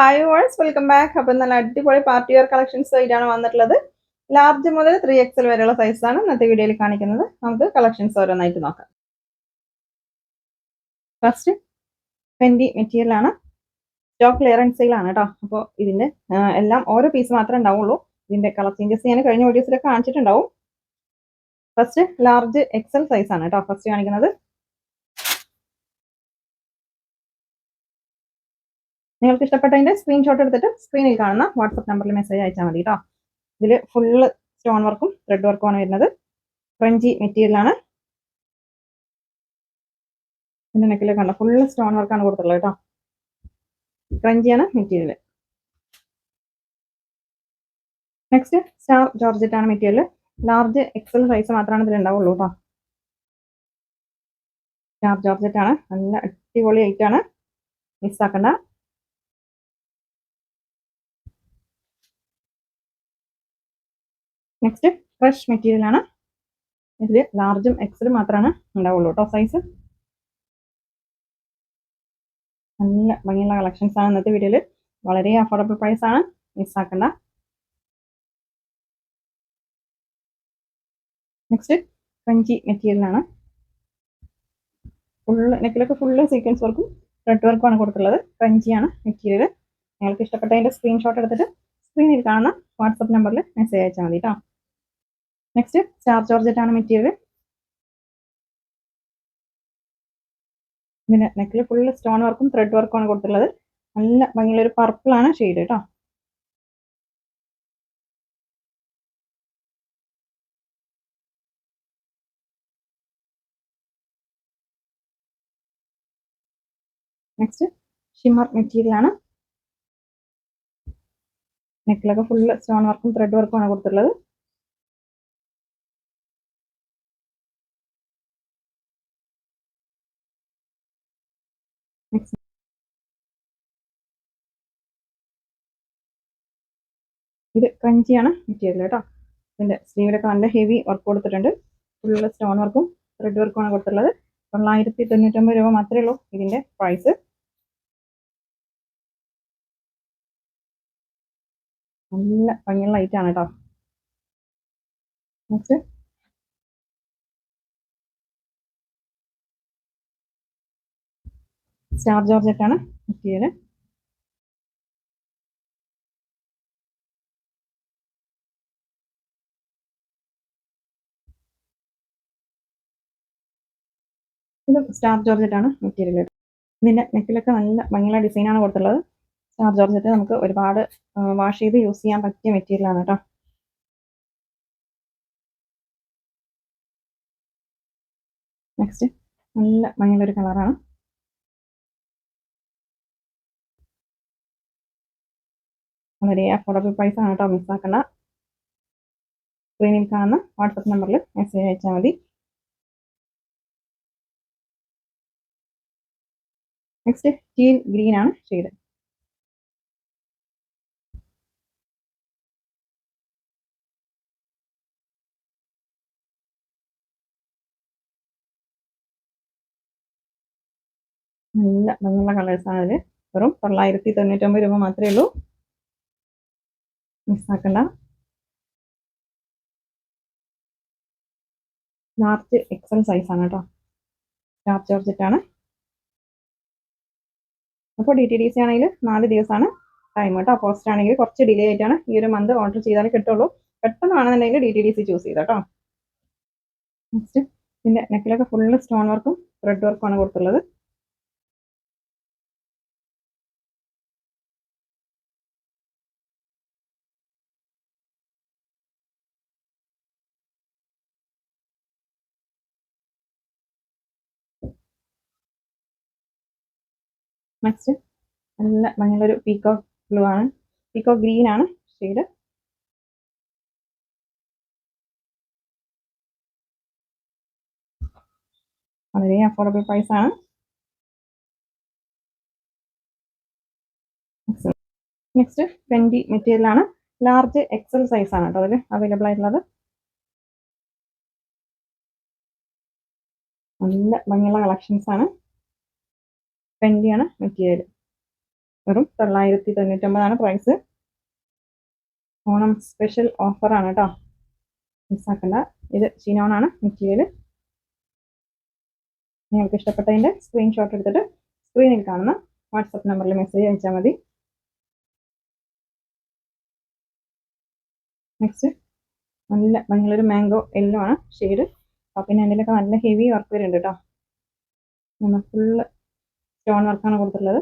Hi verse welcome back അപ്പം നല്ല അടിപൊളി പാർട്ടി വെയർ കളക്ഷൻസ് ആയിട്ടാണ് വന്നിട്ടുള്ളത്. ലാർജ് മുതൽ ത്രീ എക്സൽ വരെയുള്ള സൈസാണ് ഇന്നത്തെ വീഡിയോയിൽ കാണിക്കുന്നത്. നമുക്ക് കളക്ഷൻസ് ഓരോന്നായിട്ട് നോക്കാം. ഫസ്റ്റ് ട്വന്റി മെറ്റീരിയലാണ് സ്റ്റോക്ക് ക്ലിയറൻസ് സെയിലാണ് കേട്ടോ അപ്പോൾ ഇതിന്റെ എല്ലാം ഓരോ പീസ് മാത്രമേ ഉണ്ടാവുള്ളൂ. ഇതിന്റെ കളർ ചേഞ്ചസ് ഞാൻ കഴിഞ്ഞ വീഡിയോസിലൊക്കെ കാണിച്ചിട്ടുണ്ടാവും. ഫസ്റ്റ് ലാർജ് എക്സൽ സൈസ് ആണ് കേട്ടോ ഫസ്റ്റ് കാണിക്കുന്നത്. നിങ്ങൾക്ക് ഇഷ്ടപ്പെട്ടതിന്റെ സ്ക്രീൻഷോട്ട് എടുത്തിട്ട് സ്ക്രീനിൽ കാണുന്ന വാട്സപ്പ് നമ്പറിൽ മെസ്സേജ് അയച്ചാൽ മതി കേട്ടോ ഇതിൽ ഫുള്ള് സ്റ്റോൺ വർക്കും ത്രെഡ് വർക്കും ആണ് വരുന്നത്. ഫ്രഞ്ചി മെറ്റീരിയലാണ് ആണ്. ഇതിന്റെ നെക്കിൽ കണ്ട ഫുള്ള് സ്റ്റോൺ വർക്കാണ് കൊടുത്തുള്ളത് കേട്ടോ ക്രഞ്ചിയാണ് മെറ്റീരിയൽ നെക്സ്റ്റ് സ്റ്റാർ ജോർജറ്റ് ആണ് മെറ്റീരിയൽ ലാർജ് എക്സൽ സൈസ് മാത്രമാണ് ഇതിൽ ഉണ്ടാവുള്ളൂ കേട്ടോ സ്റ്റാർ ജോർജറ്റ് ആണ്. നല്ല അടിപൊളി ഐറ്റാണ് മിസ് മിസ്സാക്കണ്ട നെക്സ്റ്റ് ഫ്രഷ് മെറ്റീരിയൽ ആണ്. ഇതിൽ ലാർജും എക്സലും മാത്രമാണ് ഉണ്ടാവുള്ളൂ കേട്ടോ സൈസ് നല്ല ഭംഗിയുള്ള കളക്ഷൻസ് ആണ് ഇന്നത്തെ വീഡിയോയിൽ വളരെ അഫോർഡബിൾ പ്രൈസ് ആണ്. മിസ്സാക്കണ്ട നെക്സ്റ്റ് ഫ്രഞ്ചി മെറ്റീരിയലാണ് ഫുള്ള് നെക്കിലൊക്കെ ഫുള്ള് സീക്വൻസ് വർക്കും ത്രെഡ് വർക്കും ആണ് കൊടുത്തിട്ടുള്ളത്. കഞ്ചിയാണ് മെറ്റീരിയൽ നിങ്ങൾക്ക് ഇഷ്ടപ്പെട്ടതിന്റെ സ്ക്രീൻഷോട്ട് എടുത്തിട്ട് സ്ക്രീനിൽ കാണുന്ന വാട്സപ്പ് നമ്പറിൽ മെസ്സേജ് അയച്ചാൽ മതി കേട്ടോ നെക്സ്റ്റ് ചാർജ് ജോർജറ്റ് ആണ് മെറ്റീരിയൽ ഇതിന് നെക്കിൽ ഫുള്ള് സ്റ്റോൺ വർക്കും ത്രെഡ് വർക്കും ആണ് കൊടുത്തിട്ടുള്ളത്. നല്ല ഭംഗിയുള്ള ഒരു പർപ്പിൾ ആണ് ഷെയ്ഡ് കേട്ടോ നെക്സ്റ്റ് ഷിമ്മർ മെറ്റീരിയൽ ആണ്. നെക്കിലൊക്കെ ഫുള്ള് സ്റ്റോൺ വർക്കും ത്രെഡ് വർക്കും ആണ് കൊടുത്തിട്ടുള്ളത്. ഇത് ക്രഞ്ചിയാണ് മെറ്റീരിയൽ കേട്ടോ ഇതിന്റെ സ്ലീവിലൊക്കെ നല്ല ഹെവി വർക്ക് കൊടുത്തിട്ടുണ്ട്. ഫുള്ള് സ്റ്റോൺ വർക്കും റെഡ് വർക്കും ആണ് കൊടുത്തിട്ടുള്ളത്. തൊള്ളായിരത്തി തൊണ്ണൂറ്റൊമ്പത് രൂപ മാത്രമേ ഉള്ളൂ ഇതിന്റെ പ്രൈസ് നല്ല ഭംഗിയുള്ള ആണ് കേട്ടോ നെക്സ്റ്റ് സ്റ്റാർ ജോർജറ്റ് ആണ് ഇത് സ്റ്റാർ ജോർജറ്റ് ആണ് മെറ്റീരിയൽ. ഇതിന്റെ നെക്കിലൊക്കെ നല്ല ഭംഗിയുള്ള ഡിസൈനാണ് കൊടുത്തുള്ളത് സ്റ്റാർ ജോർജറ്റ് നമുക്ക് ഒരുപാട് വാഷ് ചെയ്ത് യൂസ് ചെയ്യാൻ പറ്റിയ മെറ്റീരിയലാണ് കേട്ടോ. നെക്സ്റ്റ് നല്ല ഭംഗിയുള്ള ഒരു കളറാണ്. വളരെ അഫോർഡബിൾ പ്രൈസ് ആണ് കേട്ടോ മിസ്സാക്കണ്ട സ്ക്രീനിൽ കാണുന്ന വാട്സപ്പ് നമ്പറിൽ മെസ്സേജ് അയച്ചാൽ മതി. നെക്സ്റ്റ് ടീൽ ഗ്രീൻ ആണ് ഷെയ്ഡ് നല്ല ഭംഗിയുള്ള കളേഴ്സാണ് ഇതിൽ വെറും തൊള്ളായിരത്തി തൊണ്ണൂറ്റൊമ്പത് രൂപ മാത്രമേ ഉള്ളൂ. മിസ്സാക്കണ്ട ലാർജ് എക്സൽ സൈസ് ആണ് കേട്ടോ. ലാർജ് ജോർജറ്റ് ആണ്. അപ്പോൾ ഡി ടി ഡി സി ആണെങ്കിൽ നാല് ദിവസമാണ് ടൈം കേട്ടോ. പോസ്റ്റ് ആണെങ്കിൽ കുറച്ച് ഡിലേ ആയിട്ടാണ് ഈ ഒരു മന്ത് ഓർഡർ ചെയ്താലേ കിട്ടുള്ളൂ. പെട്ടെന്നാണെന്നുണ്ടെങ്കിൽ D T D C choose ചെയ്തോ കേട്ടോ. നെക്സ്റ്റ് ഇതിന്റെ നെക്കിലൊക്കെ ഫുള്ള് സ്റ്റോൺ വർക്കും ത്രെഡ് വർക്കും ആണ് കൊടുത്തുള്ളത്. നെക്സ്റ്റ് നല്ല ഭംഗിയുള്ളൊരു പീക്കോ ബ്ലൂ ആണ്. പീക്കോ ഗ്രീൻ ആണ്. ഷെയ്ഡ് വളരെ അഫോർഡബിൾ പ്രൈസ് ആണ്. നെക്സ്റ്റ് ട്വന്റി മെറ്റീരിയൽ ആണ്. ലാർജ് എക്സൽ സൈസ് ആണ് കേട്ടോ അതിൽ അവൈലബിൾ ആയിട്ടുള്ളത്. നല്ല ഭംഗിയുള്ള കളക്ഷൻസ് ആണ്. ട്വന്റി ആണ് മെറ്റീരിയൽ വെറും തൊള്ളായിരത്തി തൊണ്ണൂറ്റൊമ്പതാണ് പ്രൈസ് ഓണം സ്പെഷ്യൽ ഓഫറാണ് കേട്ടോ മിസ്സാക്കണ്ട ഇത് ഷിനോണാണ് മെറ്റീരിയൽ നിങ്ങൾക്ക് ഇഷ്ടപ്പെട്ടതിന്റെ സ്ക്രീൻഷോട്ട് എടുത്തിട്ട് സ്ക്രീനിൽ കാണുന്ന വാട്സപ്പ് നമ്പറിൽ മെസ്സേജ് അയച്ചാൽ മതി. നെക്സ്റ്റ് നല്ല ഭംഗിയുള്ളൊരു മാംഗോ യെല്ലോ ആണ് ഷെയ്ഡ് അപ്പോൾ പിന്നെ അതിലൊക്കെ നല്ല ഹെവി വർക്ക് വരുന്നുണ്ട് കേട്ടോ ഫുള്ള് സ്റ്റോൺ വർക്കാണ് കൊടുത്തിട്ടുള്ളത്.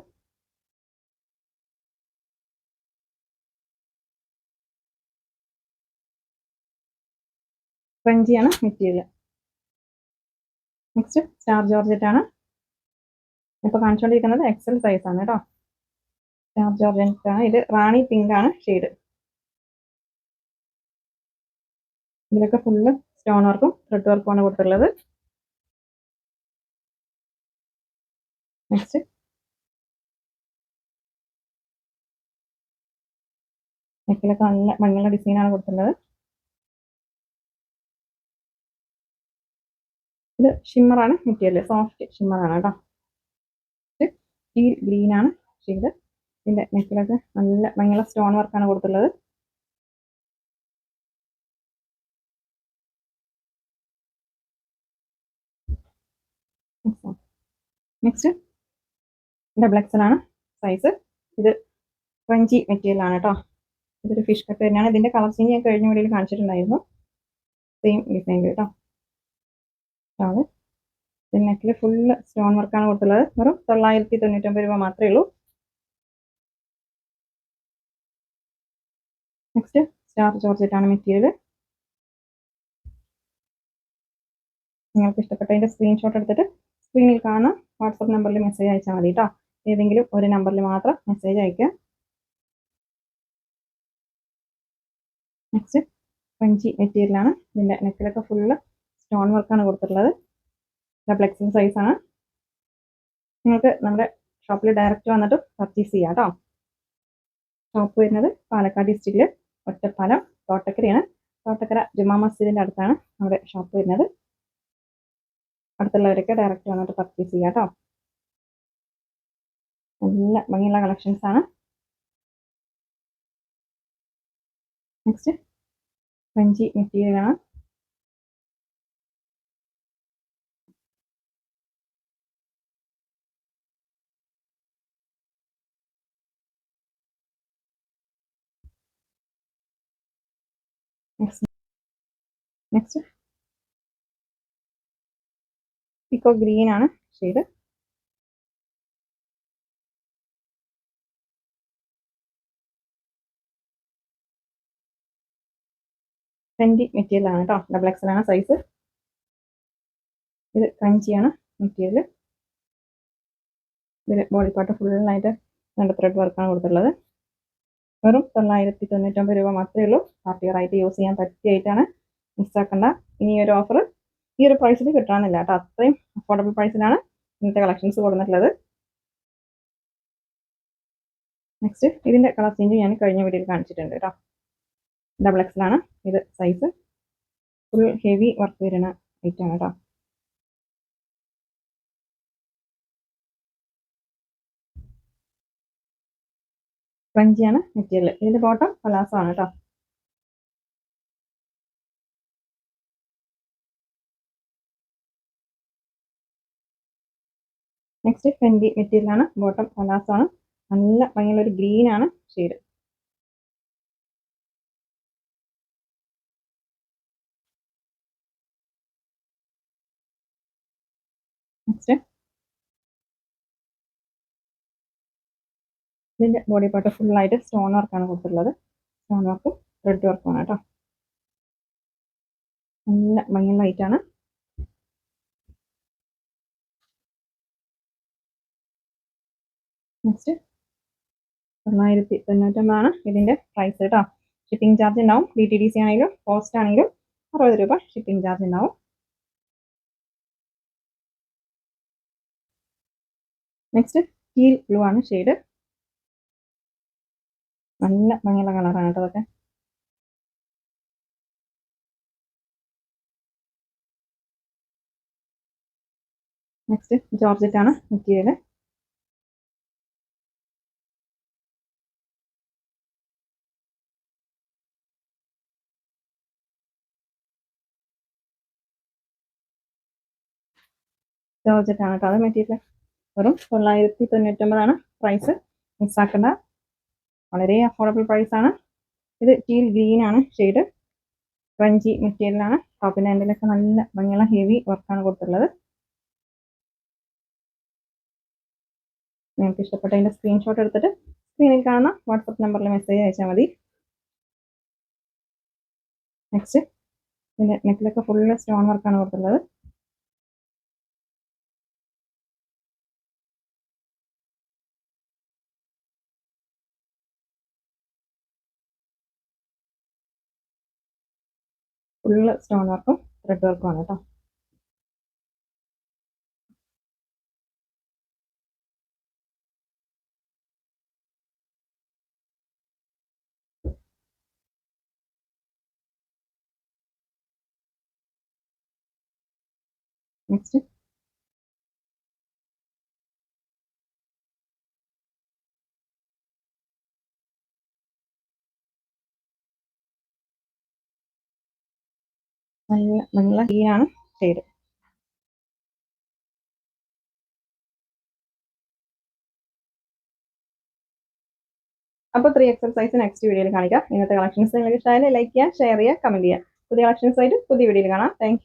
ആണ് മെറ്റീരിയൽ. നെക്സ്റ്റ് സ്റ്റാർ ജോർജറ്റാണ് ആണ്. ഇപ്പോൾ കാണിച്ചുകൊണ്ടിരിക്കുന്നത് എക്സൽ സൈസ് ആണ് കേട്ടോ. സ്റ്റാർ ആണ്. ഇത് റാണി പിങ്ക് ആണ് ഷെയ്ഡ് ഇതിലൊക്കെ ഫുള്ള് സ്റ്റോൺ വർക്കും ത്രെഡ് വർക്കും ആണ് കൊടുത്തിട്ടുള്ളത്. നെക്സ്റ്റ് നെക്കിലൊക്കെ നല്ല ഭംഗിയുള്ള ഡിസൈനാണ് കൊടുത്തിട്ടുള്ളത്. ഇത് ഷിമ്മറാണ് മെറ്റീരിയൽ സോഫ്റ്റ് ഷിമ്മറാണ് കേട്ടോ. ഈ ഗ്രീൻ ആണ്. ചെയ്ത് ഇതിന്റെ നെക്കിലൊക്കെ നല്ല ഭംഗിയുള്ള സ്റ്റോൺ വർക്കാണ് കൊടുത്തിട്ടുള്ളത്. നെക്സ്റ്റ് ഡബിൾ എക്സൽ ആണ് സൈസ് ഇത് ക്രഞ്ചി മെറ്റീരിയൽ ആണ് കേട്ടോ ഇതൊരു ഫിഷ് കട്ട് തന്നെയാണ്. ഇതിന്റെ കളർ ചേഞ്ച് ഞാൻ കഴിഞ്ഞ വീഡിയോയിൽ കാണിച്ചിട്ടുണ്ടായിരുന്നു. സെയിം ഡിസൈൻ കേട്ടോ ആണ് നെക്കിൽ ഫുള്ള് സ്റ്റോൺ വർക്കാണ് കൊടുത്തുള്ളത്. വെറും തൊള്ളായിരത്തി തൊണ്ണൂറ്റൊമ്പത് രൂപ മാത്രമേ ഉള്ളൂ. നെക്സ്റ്റ് സ്റ്റാർ ചോർജറ്റാണ് മെറ്റീരിയൽ നിങ്ങൾക്ക് ഇഷ്ടപ്പെട്ടതിന്റെ സ്ക്രീൻഷോട്ട് എടുത്തിട്ട് സ്ക്രീനിൽ കാണുന്ന വാട്സപ്പ് നമ്പറിൽ മെസ്സേജ് അയച്ചാൽ മതി കേട്ടോ ഏതെങ്കിലും ഒരു നമ്പറിൽ മാത്രം മെസ്സേജ് അയക്കുക നെക്സ്റ്റ് ഫ്രഞ്ചി മെറ്റീരിയലാണ് ഇതിന്റെ നെക്കിലൊക്കെ ഫുള്ള് സ്റ്റോൺ വർക്കാണ് കൊടുത്തിട്ടുള്ളത്. ഡബിൾ എക്സൽ സൈസാണ് നിങ്ങൾക്ക് നമ്മുടെ ഷോപ്പിൽ ഡയറക്റ്റ് വന്നിട്ട് പർച്ചേസ് ചെയ്യാം കേട്ടോ ഷോപ്പ് വരുന്നത് പാലക്കാട് ഡിസ്ട്രിക്റ്റിൽ ഒറ്റപ്പാലം തോട്ടക്കരയാണ്. തോട്ടക്കര ജുമാ മസ്ജിദിന്റെ അടുത്താണ് നമ്മുടെ ഷോപ്പ് വരുന്നത്. അടുത്തുള്ളവരൊക്കെ ഡയറക്റ്റ് വന്നിട്ട് പർച്ചേസ് ചെയ്യാം കേട്ടോ നല്ല ഭംഗിയുള്ള കളക്ഷൻസ് ആണ്. നെക്സ്റ്റ് ഫ്രഞ്ചി മെറ്റീരിയൽ ആണ്. നെക്സ്റ്റ് പിക്കോ ഗ്രീൻ ആണ് ഷെയ്ഡ് ട്വന്റി മെറ്റീരിയൽ ആണ് കേട്ടോ ഡബിൾ എക്സൽ ആണ് സൈസ് ഇത് ക്രഞ്ചിയാണ് മെറ്റീരിയൽ ഇതിൽ ബോഡി പാർട്ട് ഫുള്ളായിട്ട് രണ്ട് ത്രെഡ് വർക്കാണ് കൊടുത്തിട്ടുള്ളത്. വെറും തൊള്ളായിരത്തി തൊണ്ണൂറ്റൊമ്പത് രൂപ മാത്രമേ ഉള്ളൂ. പാർട്ടി വെയറായിട്ട് യൂസ് ചെയ്യാൻ പറ്റിയായിട്ടാണ് മിസ്സാക്കണ്ട ഇനി ഒരു ഓഫർ ഈ ഒരു പ്രൈസിൽ കിട്ടാനില്ല കേട്ടോ അത്രയും അഫോർഡബിൾ പ്രൈസിലാണ് ഇന്നത്തെ കളക്ഷൻസ് കൊടുത്തിട്ടുള്ളത്. നെക്സ്റ്റ് ഇതിന്റെ കളർ ചേഞ്ച് ഞാൻ കഴിഞ്ഞ വീഡിയോയിൽ കാണിച്ചിട്ടുണ്ട് കേട്ടോ ഡബിൾ ആണ് ഇത് സൈസ് ഫുൾ ഹെവി വർക്ക് വരുന്ന ഐറ്റമാണ് കേട്ടോ ക്രഞ്ചിയാണ് മെറ്റീരിയൽ ഇതിന്റെ ബോട്ടം പലാസോ ആണ് കേട്ടോ നെക്സ്റ്റ് ഫെൻഡി മെറ്റീരിയൽ ആണ്. ബോട്ടം പലാസോ ആണ്. നല്ല ഭംഗിയുള്ള ഒരു ഗ്രീൻ ആണ് ഷെയ്ഡ് നെക്സ്റ്റ് ഇതിന്റെ ബോഡി പാർട്ട് ഫുള്ളായിട്ട് സ്റ്റോൺ വർക്കാണ് കൊടുത്തിട്ടുള്ളത്. സ്റ്റോൺ വർക്കും ത്രെഡ് വർക്കുമാണ് കേട്ടോ നല്ല ഭംഗിയുള്ള ലൈറ്റാണ് നെക്സ്റ്റ് തൊള്ളായിരത്തി തൊണ്ണൂറ്റൊമ്പതാണ് ഇതിന്റെ പ്രൈസ് കേട്ടോ ഷിപ്പിംഗ് ചാർജ് ഉണ്ടാവും. ഡി ടി ഡി സി ആണെങ്കിലും പോസ്റ്റ് ആണെങ്കിലും അറുപത് രൂപ ഷിപ്പിംഗ് ചാർജ് ഉണ്ടാവും. നെക്സ്റ്റ് കീൽ ബ്ലൂ ആണ് ഷെയ്ഡ് നല്ല ഭംഗിയുള്ള കളറാണ് കേട്ടോ അതൊക്കെ. നെക്സ്റ്റ് ജോർജറ്റ് ആണ് മെറ്റീരിയൽ ജോർജറ്റ് ആണ് കേട്ടോ അത് മെറ്റീരിയൽ വെറും തൊള്ളായിരത്തി തൊണ്ണൂറ്റൊമ്പതാണ് പ്രൈസ് മിസ്സാക്കേണ്ട വളരെ അഫോർഡബിൾ പ്രൈസ് ആണ്. ഇത് ടീൽ ഗ്രീൻ ആണ് ഷെയ്ഡ് ക്രഞ്ചി മെറ്റീരിയലാണ് ടോപ്പിന്റെ എൻഡിലൊക്കെ നല്ല ഭംഗിയുള്ള ഹെവി വർക്കാണ് കൊടുത്തിട്ടുള്ളത്. നിങ്ങൾക്ക് ഇഷ്ടപ്പെട്ടതിന്റെ സ്ക്രീൻഷോട്ട് എടുത്തിട്ട് സ്ക്രീനിൽ കാണുന്ന വാട്സപ്പ് നമ്പറിൽ മെസ്സേജ് അയച്ചാൽ മതി. നെക്സ്റ്റ് ഇതിന്റെ നെക്കിലൊക്കെ ഫുള്ള് സ്റ്റോൺ വർക്കാണ് കൊടുത്തിട്ടുള്ളത്. ഫുള്ള് സ്റ്റോൺ വർക്കും ത്രെഡ് വർക്കും ആണ് കേട്ടോ നെക്സ്റ്റ് നല്ല നല്ല ഗ്രീനാണ് ഷെയ്ഡ് അപ്പോൾ ത്രീ എക്സർസൈസ് നെക്സ്റ്റ് വീഡിയോയിൽ കാണിക്കാം. ഇന്നത്തെ കളക്ഷൻസ് നിങ്ങൾക്ക് ഇഷ്ടമായാലും ലൈക്ക് ചെയ്യുക ഷെയർ ചെയ്യുക കമന്റ് ചെയ്യുക. പുതിയ കളക്ഷൻസ് ആയിട്ട് പുതിയ വീഡിയോയിൽ കാണാം. താങ്ക്